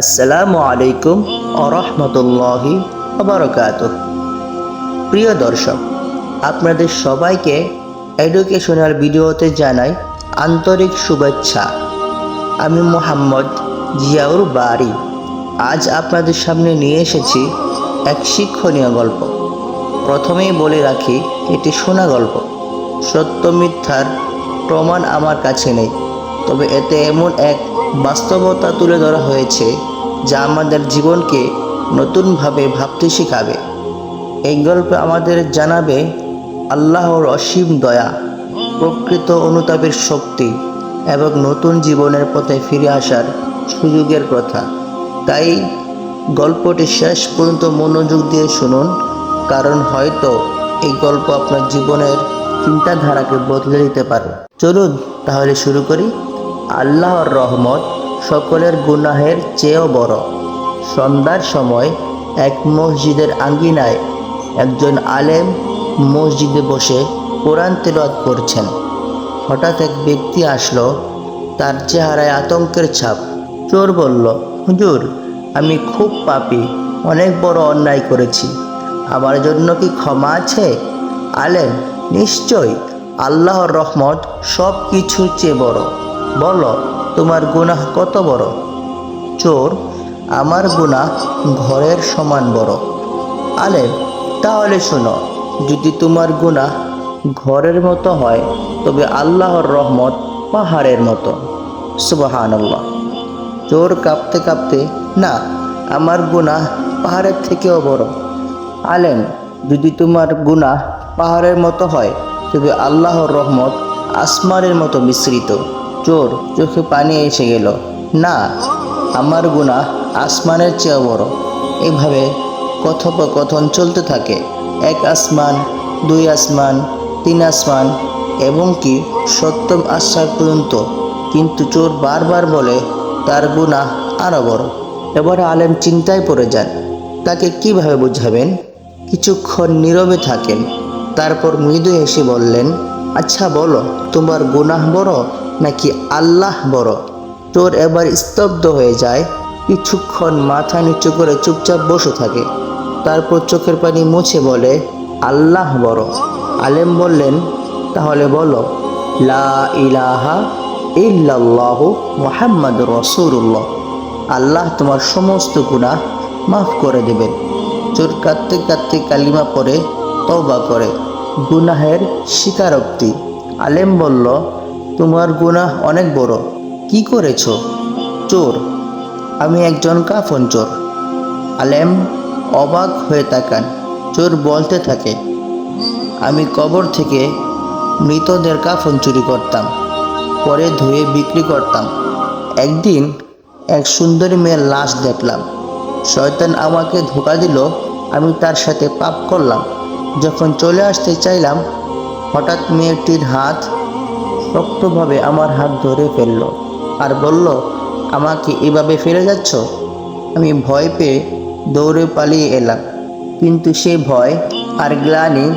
আসসালামু আলাইকুম আরহামতুল্লাহি আবরকাত প্রিয় দর্শক, আপনাদের সবাইকে এডুকেশনাল ভিডিওতে জানাই আন্তরিক শুভেচ্ছা। আমি মোহাম্মদ জিয়াউর বারি। আজ আপনাদের সামনে নিয়ে এসেছি এক শিক্ষণীয় গল্প। প্রথমেই বলে রাখি, এটি শোনা গল্প। সত্য মিথ্যার প্রমাণ আমার কাছে নেই। তবে এতে এমন এক বাস্তবতা তুলে ধরা হয়েছে, যা আমাদের জীবনকে নতুনভাবে ভাবতে শেখাবে। এই গল্পে আমাদের জানাবে আল্লাহর অসীম দয়া, প্রকৃত অনুতাপের শক্তি এবং নতুন জীবনের পথে ফিরে আসার সুযোগের কথা তাই গল্পটি শেষ পর্যন্ত মনোযোগ দিয়ে শুনুন, কারণ হয়তো এই গল্প আপনার জীবনের চিন্তাধারাকে বদলে দিতে পারে। চলুন তাহলে শুরু করি। আল্লাহর রহমত সকলের গুনাহের চেয়েও বড়। সন্ধ্যার সময় এক মসজিদের আঙ্গিনায় একজন আলেম মসজিদে বসে কোরআন তেলাওয়াত করছেন। হঠাৎ এক ব্যক্তি আসলো, তার চেহারায় আতঙ্কের ছাপ। চোর বলল, হুজুর, আমি খুব পাপী, অনেক বড় অন্যায় করেছি। আমার জন্য কি ক্ষমা আছে? আলেম নিশ্চয় আল্লাহর রহমত সব কিছুর চেয়ে বড়। বলো, তোমার গুনাহ কত বড়? চোর, আমার গুনাহ ঘরের সমান বড়। আলেম, তাহলে শোনো, যদি তোমার গুনাহ ঘরের মতো হয়, তবে আল্লাহর রহমত পাহাড়ের মতো। সুবাহান্লাহ চোর কাঁপতে কাঁপতে, না, আমার গুনাহ পাহাড়ের থেকেও বড়। আলেম, যদি তোমার গুনাহ পাহাড়ের মতো হয়, তবে আল্লাহর রহমত আসমানের মতো মিশ্রিত। চোর চোখে পানি এসে গেল। না, আমার গুনাহ আসমানের চেয়েও বড়। এভাবে কথোপকথন চলতে থাকে। এক আসমান, দুই আসমান, তিন আসমান, এবং কি সপ্তম আশ্বার পর্যন্ত। কিন্তু চোর বারবার বলে, তার গুনাহ আরও বড়। এবার আলেম চিন্তায় পড়ে যান। তাকে কীভাবে বুঝাবেন? কিছুক্ষণ নীরবে থাকেন। তারপর মৃদু হেসে বললেন আচ্ছা বলো, তোমার গুনাহ বড়? নাকি আল্লাহ বড়? চোর এবার স্তব্ধ হয়ে যায়। কিছুক্ষণ মাথা নিচু করে চুপচাপ বসে থাকে। তারপর চোখের পানি মুছে বলে, আল্লাহ বড়। আলেম বললেন, তাহলে বলো ইলাহা ইল্লাল্লাহ মোহাম্মদ রসুল্লাহ আল্লাহ তোমার সমস্ত গুনাহ মাফ করে দেবেন। চোর কাঁদতে কাঁদতে কালিমা পরে তওবা করে। গুনাহের স্বীকারোক্তি। আলেম বলল তোমার গুনাহ অনেক বড়। কি করেছ? চোর। আমি একজন কাফন চোর। আলেম অবাক হয়ে তাকান। চোর বলতে থাকে, আমি কবর থেকে মৃতদের কাফন চুরি করতাম, পরে ধুয়ে বিক্রি করতাম। একদিন এক সুন্দরী মেয়ের লাশ দেখলাম। শয়তান আমাকে ধোকা দিল, আমি তার সাথে পাপ করলাম। যখন চলে আসতে চাইলাম, হঠাৎ মেয়েটির হাত শক্তভাবে আমার হাত ধরে ফেলল আর বলল আমাকে এভাবে ফেলে যাচ্ছ? আমি ভয় পেয়ে দৌড়ে পালিয়ে এলাম। কিন্তু সে ভয় আর গ্লানি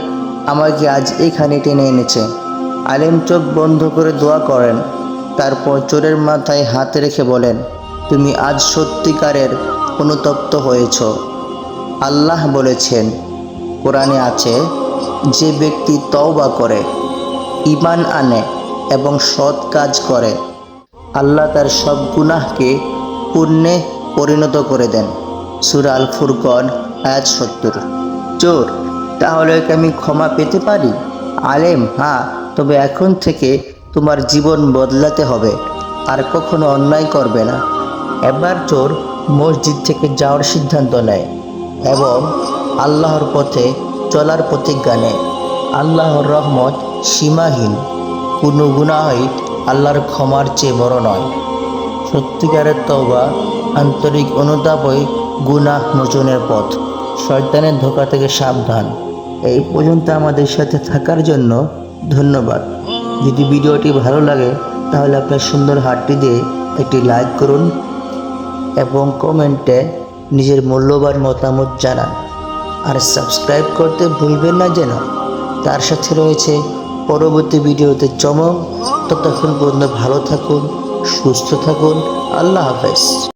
আমাকে আজ এখানে টেনে এনেছে। আলেম চোখ বন্ধ করে দোয়া করেন, তারপর চোরের মাথায় হাত রেখে বলেন, তুমি আজ সত্যিকারের অনুতপ্ত হয়েছ। আল্লাহ বলেছেন, কোরআনে আছে, যে ব্যক্তি তওবা করে ইমান আনে এবং সৎ কাজ করে। আল্লাহ তার সব গুনাহকে পুণ্যে পরিণত করে দেন। সুরা আল ফুরকন আয়াত সত্তর। চোর, তাহলে কি আমি ক্ষমা পেতে পারি? আলেম হ্যাঁ তবে এখন থেকে তোমার জীবন বদলাতে হবে, আর কখনো অন্যায় করবে না। এবার চোর মসজিদ থেকে যাওয়ার সিদ্ধান্ত নেয় এবং আল্লাহর পথে চলার প্রতিজ্ঞা নেয়। আল্লাহর রহমত সীমাহীন। কোনো গুণাহই আল্লাহর ক্ষমার চেয়ে বড় নয়। সত্যিকারের তওবা আন্তরিক অনুতাপই গুনাহ মোচনের পথ। শয়তানের ধোকা থেকে সাবধান। এই পর্যন্ত আমাদের সাথে থাকার জন্য ধন্যবাদ। যদি ভিডিওটি ভালো লাগে, তাহলে আপনার সুন্দর হাতটি দিয়ে একটি লাইক করুন এবং কমেন্টে নিজের মূল্যবান মতামত জানান। আর সাবস্ক্রাইব করতে ভুলবেন না যেন। তার সাথে রয়েছে পরবর্তী ভিডিওতে চমক। ততক্ষণ পর্যন্ত ভালো থাকুন সুস্থ থাকুন। আল্লাহ হাফেজ।